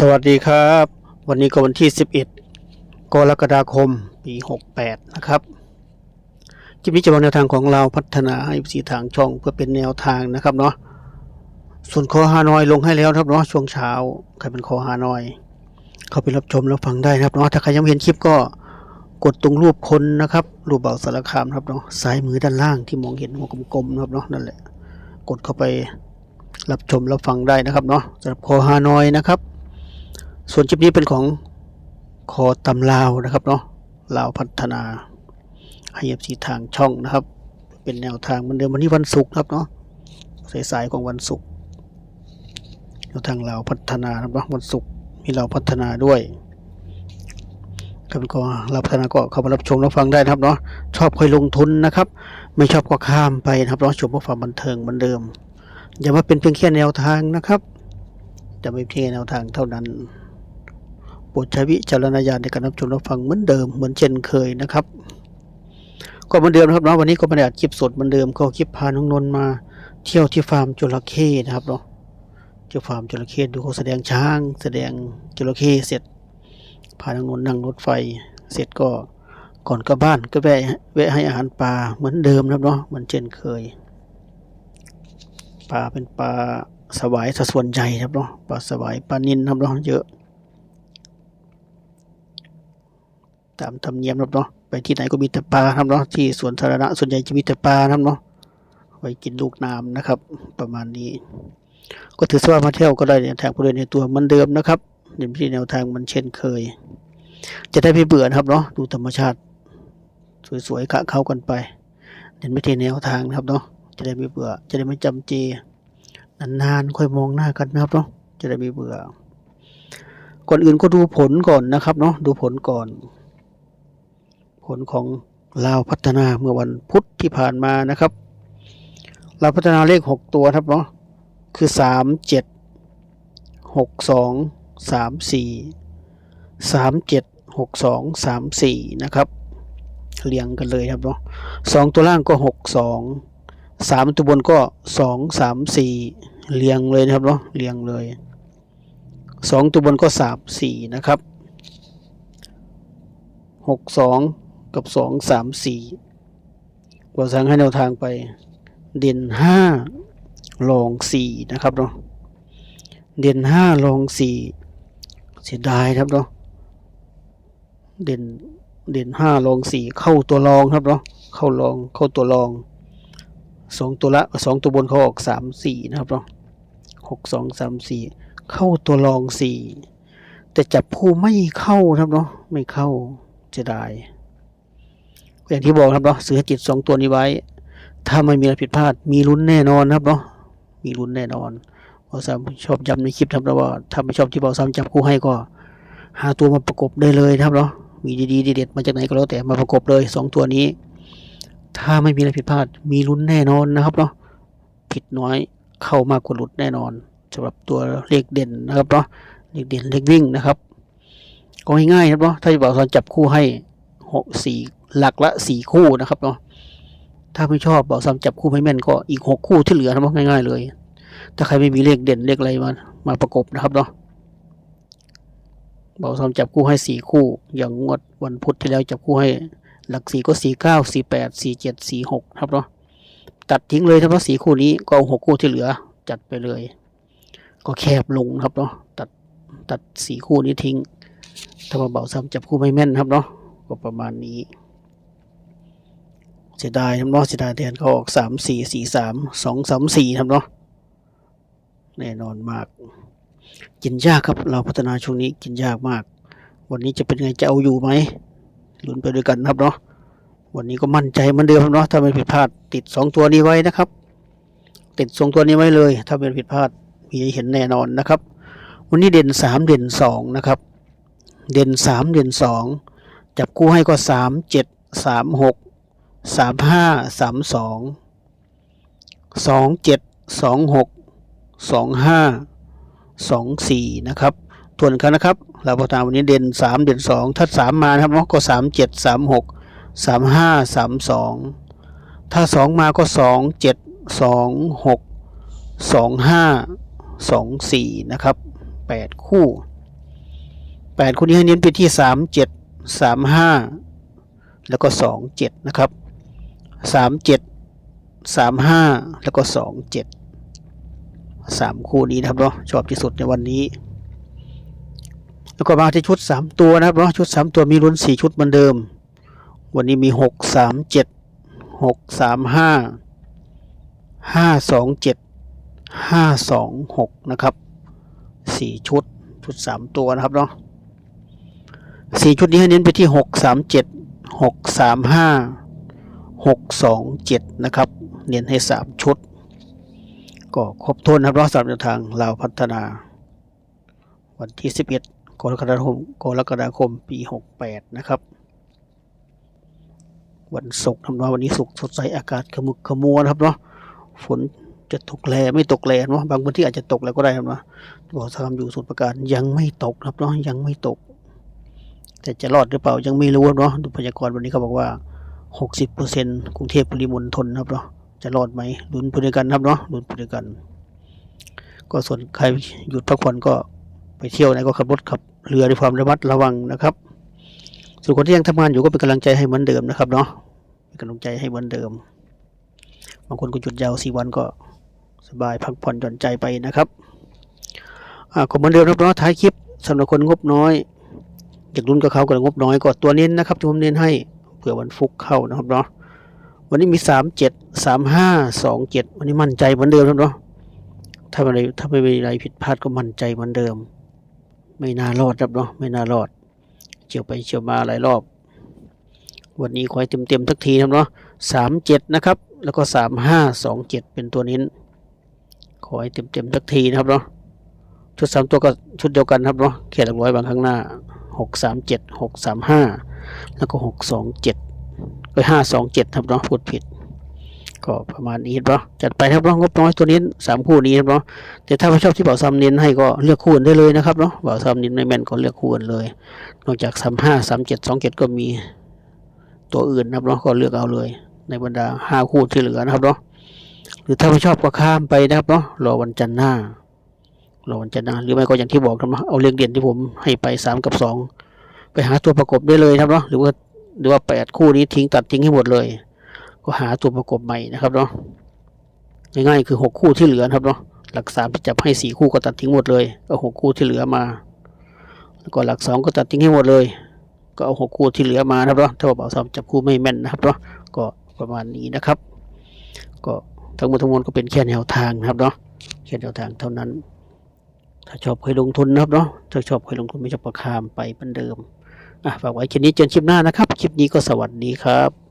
สวัสดีครับ วันนี้ก็วันที่ 11 กรกฎาคม ปี 68 นะครับ คลิปนี้จะวางแนวทางของเราพัฒนาให้สีทางช่องเพื่อเป็นแนวทางนะครับเนาะ ส่วนคอฮานอยลงให้แล้วครับเนาะช่วงเช้า ใครเป็นคอฮานอย เข้าไปรับชมแล้วฟังได้นะครับเนาะ ถ้าใครยังไม่เห็นคลิปก็กดตรงรูปคนนะครับ รูปเบาสารคามครับเนาะซ้ายมือด้านล่างที่มองเห็นหัวกลมๆนะครับเนาะนั่นแหละ กดเข้าไปรับชมรับฟังได้นะครับเนาะสำหรับคอฮานอยนะครับ ส่วนคลิปนี้เป็นของคอตำลาวนะครับเนาะลาวพัฒนาให้เอฟซีทางช่องนะครับ เป็นแนวทางเหมือนเดิมวันนี้วันศุกร์ครับเนาะสายๆของวันศุกร์แนวทางลาวพัฒนาครับเนาะวันศุกร์มีลาวพัฒนาด้วยครับก็ลาวพัฒนาก็เข้ามารับชมรับฟังได้นะครับเนาะชอบค่อยลงทุนนะครับ ไม่ชอบก็ข้ามไปนะครับเนาะชมเพื่อความบันเทิงเหมือนเดิมอย่ามาเป็นเพียงแค่แนวทางนะครับจะไม่เพียงแนวทางเท่านั้น ปรดใช้วิจารณญาณในการรับชมรับฟังเหมือนเดิมเหมือนเช่นเคยนะครับ ก็เหมือนเดิมนะครับเนาะวันนี้ก็ไม่ได้อัดคลิปสดเหมือนเดิมก็คลิปพาน้องนนท์มาเที่ยวที่ฟาร์มจระเข้นะครับเนาะเที่ยวฟาร์มจระเข้ดูเขาแสดงช้าง แสดงจระเข้เสร็จ พาน้องนนท์นั่งรถไฟ เสร็จก็ก่อนกลับบ้านก็แวะแวะให้อาหารปลาเหมือนเดิมนะครับเนาะเหมือนเช่นเคยปลาเป็นปลาสวายซะส่วนใหญ่ครับเนาะปลาสวายปลานินครับเนาะเยอะ ตามธรรมเนียมครับเนาะไปที่ไหนก็มีแต่ปลาครับเนาะที่สวนสาธารณะส่วนใหญ่จะมีแต่ปลาครับเนาะไว้กินลูกน้ำนะครับ ประมาณนี้ ก็ถือว่ามาเที่ยวก็ได้แนวทางผู้เดินในตัวเหมันเดิมนะครับเดินที่แนวทางมันเช่นเคย จะได้ไม่เบื่อนะครับเนาะดูธรรมชาติสวยๆขะเข้ากันไปเดินไม่ที่แนวทางนะครับเนาะจะได้ไม่เบื่อ จะได้ไม่จำเจนานๆค่อยมองหน้ากันนะครับเนาะจะได้ไม่เบื่อ ก่อนอื่นก็ดูผลก่อนนะครับเนาะดูผลก่อน ผลของลาวพัฒนาเมื่อวันพุธที่ผ่านมานะครับลาวพัฒนาเลขหกตัวครับเนาะคือสามเจ็ดหกสองสามสี่สามเจ็ดหกสองสามสี่นะครับ เรียงกันเลยครับเนาะสองตัวล่างก็หกสองสามตัวบนก็สองสามสี่เรียงเลยนะครับเนาะเรียงเลยสองตัวบนก็สามสี่นะครับหกสอง กับสองสามสี่กว่าสั่งให้แนวทางไปเด่นห้าลองสี่นะครับเนาะเด่นห้าลองสี่เสียดายครับเนาะเด่นเด่นห้าลองสี่เข้าตัวรองครับเนาะเข้ารองเข้าตัวรองสองตัวละสองตัวบนเขาออกสามสี่นะครับเนาะหกสองสามสี่เข้าตัวรองสี่แต่จับผู้ไม่เข้าครับเนาะไม่เข้าเสียดาย อย่างที่บอกครับเนาะเสือจิตสองตัวนี้ไว้ ถ้าไม่มีอะไรผิดพลาด มีลุ้นแน่นอนครับเนาะมีลุ้นแน่นอนบอสามชอบย้ำในคลิปครับแล้วว่าถ้าไม่ชอบที่บอสามจับคู่ให้ก็ หาตัวมาประกบได้เลยนะครับเนาะมีดีๆเด็ดๆมาจากไหนก็แล้วแต่มาประกบเลยสองตัวนี้ ถ้าไม่มีอะไรผิดพลาด มีลุ้นแน่นอนนะครับเนาะผิดน้อยเข้ามากกว่าหลุดแน่นอนสำหรับตัวเลขเด่นนะครับเนาะเลขเด่นเลขวิ่งนะครับก็ง่ายๆครับเนาะถ้าจะบอกสอนจับคู่ให้หกสี่ หลักละสี่คู่นะครับเนาะถ้าไม่ชอบบอกซ้ำจับคู่ไม่แม่นก็อีกหกคู่ที่เหลือนะง่ายๆเลย ถ้าใครไม่มีเลขเด่นเลขอะไรมามาประกบนะครับเนาะบอกซ้ำจับคู่ให้สี่คู่ อย่างงวดวันพุธที่แล้วจับคู่ให้หลักสี่ก็สี่เก้าสี่แปดสี่เจ็ดสี่หกครับเนาะตัดทิ้งเลยถ้าว่าสี่คู่นี้ก็เอาหกคู่ที่เหลือจัดไปเลย ก็แคบลงครับเนาะตัดตัดสี่คู่นี้ทิ้ง ถ้ามาเบาซ้ำจับคู่ไม่แม่นครับเนาะก็ประมาณนี้ เสียดายครับเนาะเสียดายแทนเขาออกสามสี่สี่สามสองสามสี่ครับเนาะแน่นอนมาก กินยากครับเราพัฒนาช่วงนี้กินยากมาก วันนี้จะเป็นไงจะเอาอยู่ไหมลุ้นไปด้วยกันครับเนาะวันนี้ก็มั่นใจเหมือนเดิมครับเนาะถ้าไม่ผิดพลาดติดสองตัวนี้ไว้นะครับ ติดสองตัวนี้ไว้เลย ถ้าเป็นผิดพลาดมีให้เห็นแน่นอนนะครับ วันนี้เด่นสามเด่นสองนะครับ เด่นสามเด่นสองจับคู่ให้ก็สามเจ็ดสามหก สามห้าสามสองสองเจ็ดสองหกสองห้าสองสี่นะครับทวนกันนะครับเราประธานวันนี้เด่นสามเด่นสองถ้าสามมานะครับเนาะก็สามเจ็ดสามหกสามห้าสามสองถ้าสองมาก็สองเจ็ดสองหกสองห้าสองสี่นะครับแปดคู่แปดคู่นี้ให้เน้นไปที่สามเจ็ดสามห้าแล้วก็สองเจ็ดนะครับ สามเจ็ดสามห้าแล้วก็สองเจ็ดสามคู่นี้นะครับเนาะชอบที่สุดในวันนี้ แล้วก็มาที่ชุดสามตัวนะครับเนาะชุดสามตัวมีลุ้นสี่ชุดเหมือนเดิม วันนี้มีหกสามเจ็ดหกสามห้าห้าสองเจ็ดห้าสองหกนะครับสี่ชุดชุดสามตัวนะครับเนาะสี่ชุดนี้ให้เน้นไปที่หกสามเจ็ดหกสามห้า หกสองเจ็ดนะครับเน้นให้สามชุด ก็ครบถ้วนนะครับเนาะสำหรับแนวทางเราวพัฒนา วันที่สิบเอ็ดกรกฎาคมกรกฎาคมปีหกแปดนะครับ วันศุกร์ทำนาะวันนี้ศุกร์สดใสอากาศขมุกขมัวนะครับเนาะฝนจะตกแลไม่ตกแลเนาะบางพื้นที่อาจจะตกแล้วก็ได้ครับเนาะบอกทำอยู่สุดประการยังไม่ตกครับเนาะยังไม่ตก แต่จะรอดหรือเปล่ายังไม่รู้เนาะดูพยากรณ์วันนี้เขาบอกว่า หกสิบเปอร์เซ็นกรุงเทพปริมณฑลครับเนาะจะรอดไหมลุ้นไปด้วยกันครับเนาะลุ้นไปด้วยกัน ก็ส่วนใครหยุดพักผ่อนก็ไปเที่ยวไหนก็ขับรถขับเรือด้วยความระมัดระวังนะครับ ส่วนคนที่ยังทำงานอยู่ก็เป็นกำลังใจให้เหมือนเดิมนะครับเนาะเป็นกำลังใจให้เหมือนเดิม บางคนก็หยุดยาวสี่วันก็สบายพักผ่อนหย่อนใจไปนะครับอ่าก็เหมือนเดิมนะครับเนาะท้ายคลิปสำหรับคนงบน้อยอยากลุ้นกับเขากับงบน้อยก็ตัวเน้นนะครับที่ผมเน้นให้ ผื่อวันฟุกเข้านะครับเนาะวันนี้มีสามเจ็ดสามห้าสองเจ็ดวันนี้มั่นใจเหมือนเดิมครับเนาะถ้าอะไรถ้าไม่มีอะไรผิดพลาดก็มั่นใจเหมือนเดิม ไม่น่ารอดครับเนาะไม่น่ารอดเฉียวไปเฉียวมาหลายรอบ วันนี้ขอให้เต็มๆทักทีครับเนาะสามเจ็ดนะครับ แล้วก็สามห้าสองเจ็ดเป็นตัวเน้นขอให้เต็มๆทักทีนะครับเนาะชุดสามตัวก็ชุดเดียวกันครับเนาะแค่หลักร้อยบางข้างหน้า หกสามเจ็ดหกสามห้าแล้วก็หกสองเจ็ดไปห้าสองเจ็ดครับเนาะพูดผิด ก็ประมาณนี้เนาะจัดไปครับเนาะงบน้อยตัวนี้สามคู่นี้ครับเนาะแต่ถ้าไม่ชอบที่เบาซ้ำเน้นให้ก็เลือกคู่อื่นได้เลยนะครับเนาะเบาซ้ำเน้นไม่แม่นก็เลือกคู่อื่นเลย นอกจากสามห้าสามเจ็ดสองเจ็ดก็มีตัวอื่นนะครับเนาะก็เลือกเอาเลย ในบรรดาห้าคู่ที่เหลือนะครับเนาะหรือถ้าไม่ชอบก็ข้ามไปนะครับเนาะรอวันจันทร์หน้า รอวันจันทร์หน้าหรือไม่ก็อย่างที่บอกครับเนาะเอาเลขเด่นที่ผมให้ไปสามกับสองไปหาตัวประกบได้เลยครับเนาะหรือว่าหรือว่าแปดคู่นี้ทิ้งตัดทิ้งให้หมดเลย ก็หาตัวประกบใหม่นะครับเนาะง่ายๆคือหกคู่ที่เหลือครับเนาะหลักสามที่จับให้สี่คู่ก็ตัดทิ้งหมดเลยก็หกคู่ที่เหลือมา แล้วก็หลักสองก็ตัดทิ้งให้หมดเลย ก็เอาหกคู่ที่เหลือมาครับเนาะถ้าว่าเบาซ้ำจับคู่ไม่แม่นนะครับเนาะก็ประมาณนี้นะครับ ก็ทั้งหมดทั้งมวลก็เป็นแค่แนวทางนะครับเนาะแค่แนวทางเท่านั้น ถ้าชอบเคยลงทุนนะครับเนาะถ้าชอบเคยลงทุนไม่ชอบประคามไปเหมือนเดิมอะฝากไว้คลิปนี้จนคลิปหน้านะครับ คลิปนี้ก็สวัสดีครับ